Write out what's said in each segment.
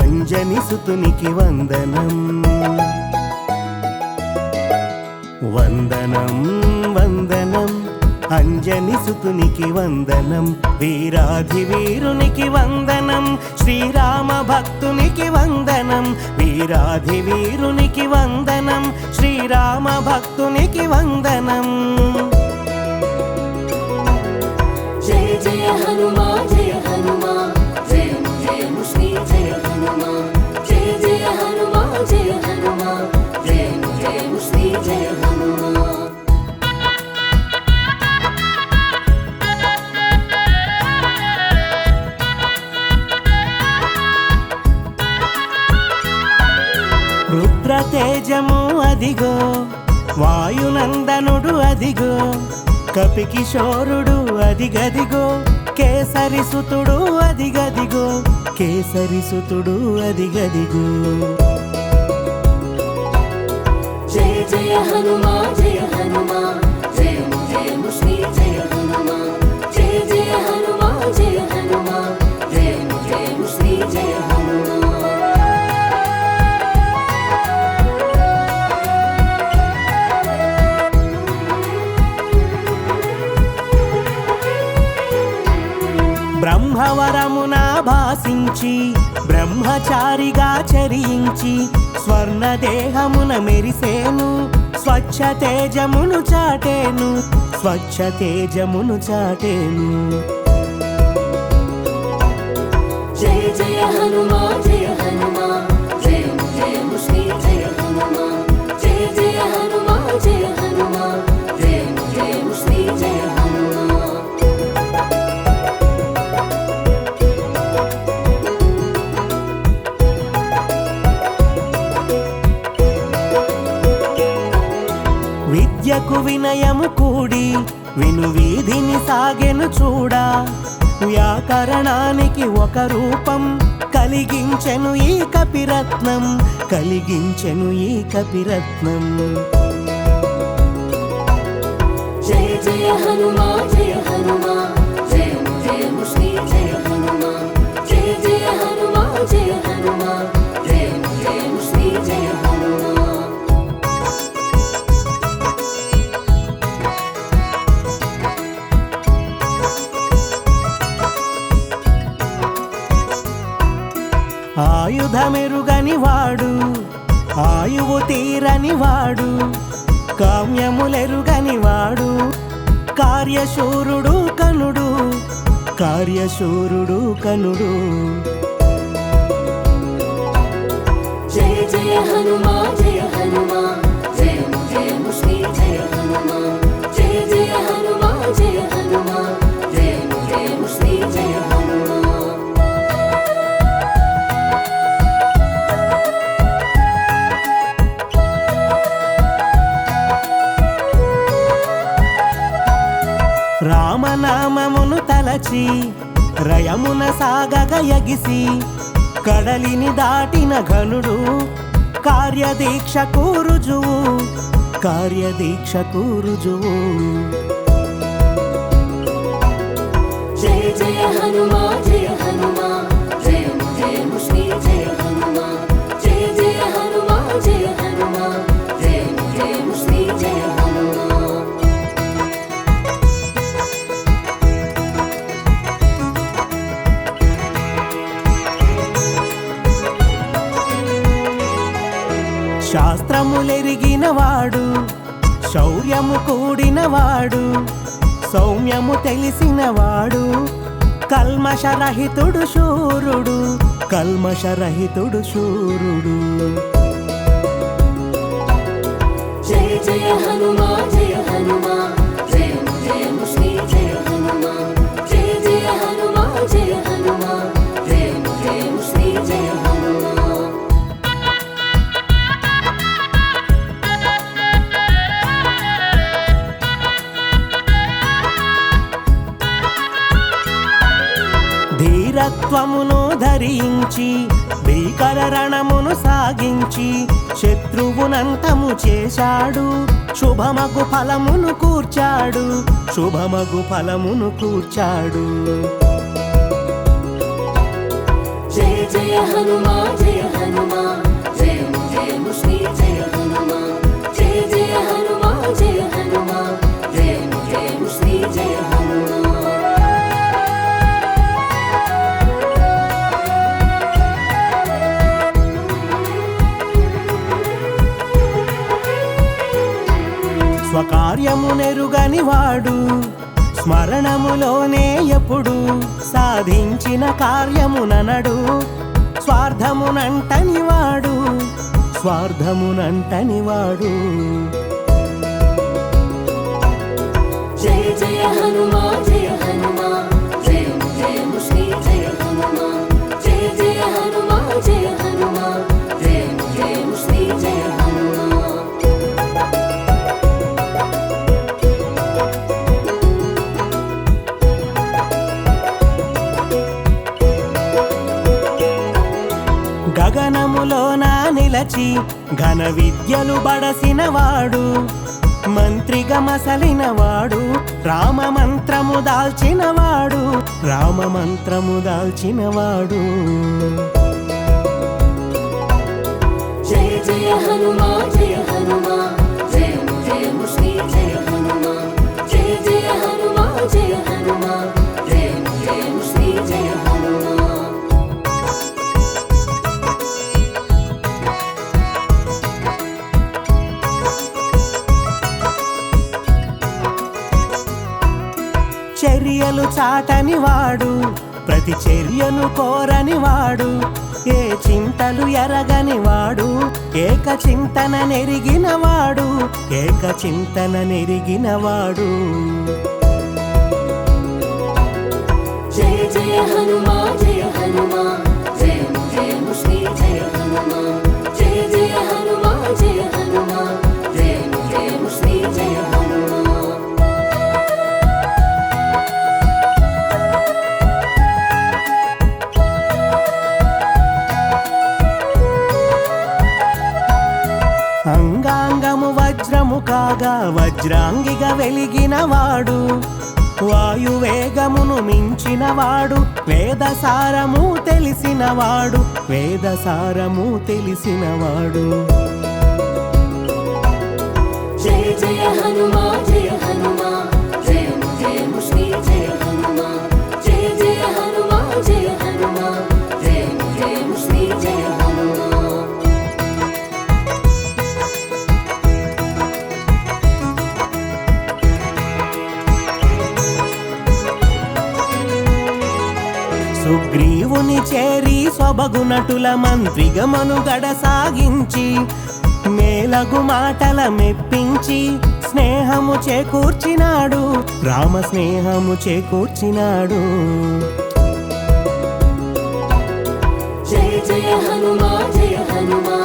అంజని సుతునికి వందనం. వందనం వందనం అంజని సుతునికి వందనం వీరాధి వీరునికి వందనం శ్రీరామ భక్తునికి వందనం వీరాధి వీరునికి వందనం శ్రీరామ భక్తునికి వందనం. జయ జయ హనుమా జయ హనుమా జయము జయము శ్రీ జయ హనుమా జయ జయ హనుమా జయ హనుమా జయము జయము శ్రీ జయ హనుమా. తేజము అదిగో వాయునందనుడు అదిగో కపికిశోరుడు అదిగదిగో కేసరి సుతుడు అదిగదిగో కేసరి సుతుడు అదిగదిగో జయ జయ హనుమా జయ హనుమా జయము జయము శ్రీ జయ హనుమా. జయ జయ హనుమా జయ హనుమా జయము జయము శ్రీ జయ బ్రహ్మవరమున భాసించి బ్రహ్మచారిగా చరించి స్వర్ణ దేహమున మెరిసేను స్వచ్ఛ తేజమును చాటేను స్వచ్ఛ తేజమును చాటేను. జయ జయ హనుమా జయ హనుమా. సాగెను చూడా? వ్యాకరణానికి ఒక రూపం కలిగించెను ఈ కపిరత్నం కలిగించెను ఈ కపిరత్నం. జయ జయ హనుమా జయ హనుమా జయము జయము శ్రీ జయ హనుమా జయ జయ హనుమా జయ హనుమా. ఆయువు తీరని వాడు కామ్యములెరుగని వాడు కార్యశూరుడు కనుడు కార్యశూరుడు కనుడు. జయ జయ హనుమా జయ సాగగ కడలిని దాటిన ఘనుడు కార్యదీక్షకు రుజువు కార్యదీక్షకు రుజువు జయ జయ హనుమా జయ హనుమా. శౌర్యము కూడినవాడు సౌమ్యము తెలిసినవాడు కల్మషరహితుడు శూరుడు కల్మషరహితుడు శూరుడు. ధీరత్వమును ధరించి భీకర రణమును సాగించి శత్రువునంతము చేశాడు శుభమగు ఫలమును కూర్చాడు శుభమగు ఫలమును కూర్చాడు. జయ జయ హనుమా జయ హనుమా. నెరుగని వాడు స్మరణములోనే ఎప్పుడు సాధించిన కార్యముననడు. స్వార్థమునంటని వాడు స్వార్థమునంటని వాడు జయ జయ హనుమా. జయ హనుమా శ్రీ జయ హనుమా. జయ జయ హనుమా జయ నిలచి ఘన విద్యలు బడసిన వాడు మంత్రిగా మసలిన వాడు రామ మంత్రము దాల్చిన వాడు రామ మంత్రము దాల్చిన వాడు జయ జయ హనుమా జయ హనుమా. కోరని వాడు ఏ చింతలు ఎరగని వాడు ఏక చింతన నెరిగిన వాడు ఏక చింతన నెరిగిన వాడు. జయ జయ హనుమా జయ హనుమా. కాగా వజ్రాంగిగా వెలిగినవాడు. వాయువేగమును మించినవాడు. వేదసారము తెలిసినవాడు. వేదసారము తెలిసినవాడు. జయ జయ హనుమా సొబగునటుల మనుగడ సాగించి మేలగు మాటల మెప్పించి స్నేహము చేకూర్చినాడు రామ స్నేహము చేకూర్చినాడు. జయ జయ హనుమా జయ హనుమా.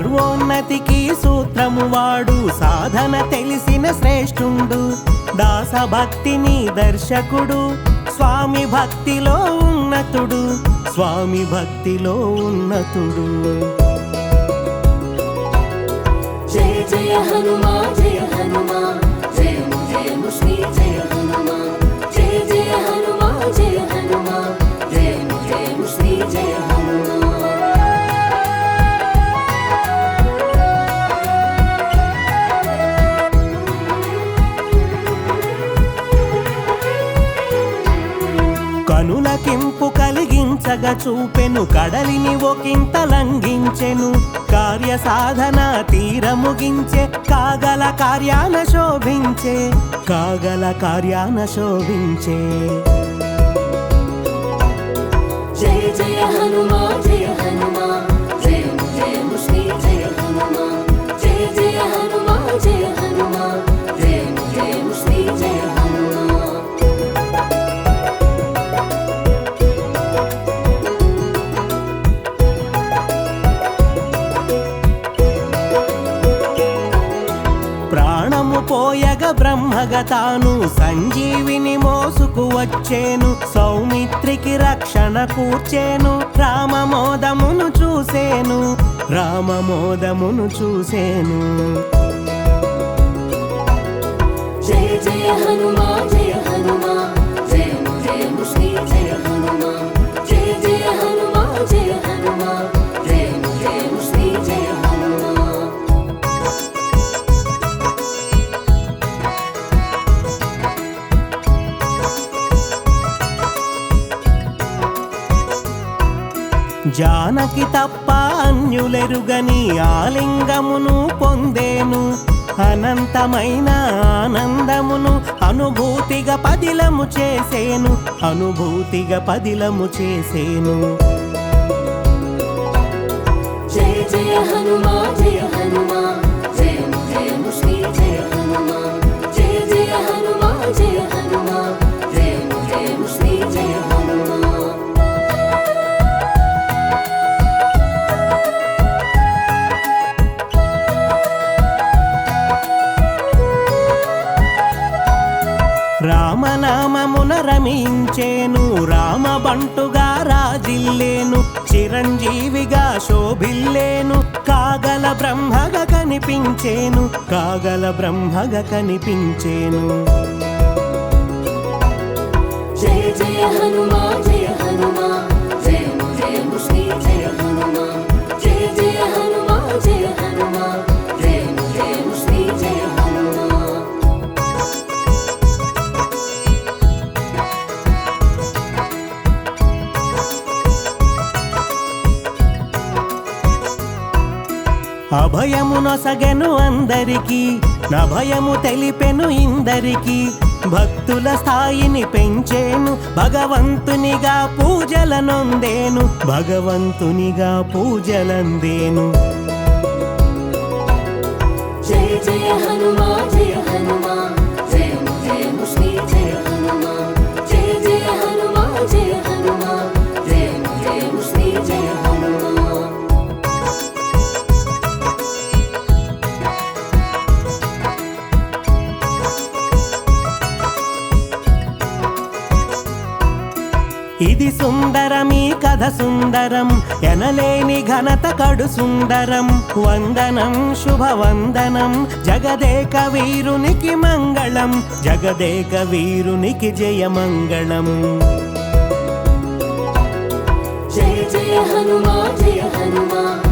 సర్వోన్నతికి సూత్రము వాడు సాధన తెలిసిన శ్రేష్ఠుండు. దాసభక్తిని దర్శకుడు స్వామి భక్తిలో ఉన్నతుడు స్వామి భక్తిలో ఉన్నతుడు. జయ జయ హనుమా జయ హనుమా జయము జయము శ్రీ జయ హనుమా. జయ జయ హనుమా జయ హనుమా. కనులకింపు కలిగించగా చూపెను కడలిని ఒకంత లంఘించెను. కార్య సాధన తీర ముగించే కాగల కార్యాన శోభించే కాగల కార్యాన శోభించే. జయ జయ హనుమా జయ హనుమా. ప్రాణము తాను సంజీవిని మోసుకు వచ్చేను సౌమిత్రికి రక్షణ కూర్చేను రామమోదమును చూసేను రామమోదమును చూసేను. జయ జయ హనుమా జయ హనుమా జయ జయ శ్రీ జయ హనుమా జయ జయ హనుమా జయ హనుమా. జానకి తప్ప అన్యులెరుగని ఆలింగమును పొందేను. అనంతమైన ఆనందమును అనుభూతిగా పదిలము చేసేను. అనుభూతిగా పదిలము చేసేను. జయ జయ హనుమా జయ హనుమా. జయము జయము శ్రీ జయ హనుమా. జయ జయ హనుమా. చిరంజీవిగా శోభిల్లేను. కాగల బ్రహ్మగా కనిపించేను. కాగల బ్రహ్మగా కనిపించేను. జయ జయ హనుమా జయ హనుమా. జయము జయము శ్రీ జయ అభయమునొసగెను అందరికి నభయము తెలిపెను ఇందరికి. భక్తుల స్థాయిని పెంచేను భగవంతునిగా పూజలనొందేను భగవంతునిగా పూజలందేను. జయ జయ హనుమా ఘనత సుందరం వందనం శుభవందనం. జగదేక వీరునికి మంగళం జగదేక వీరునికి జయమంగళం. జయ జయ హనుమా జయ హనుమా.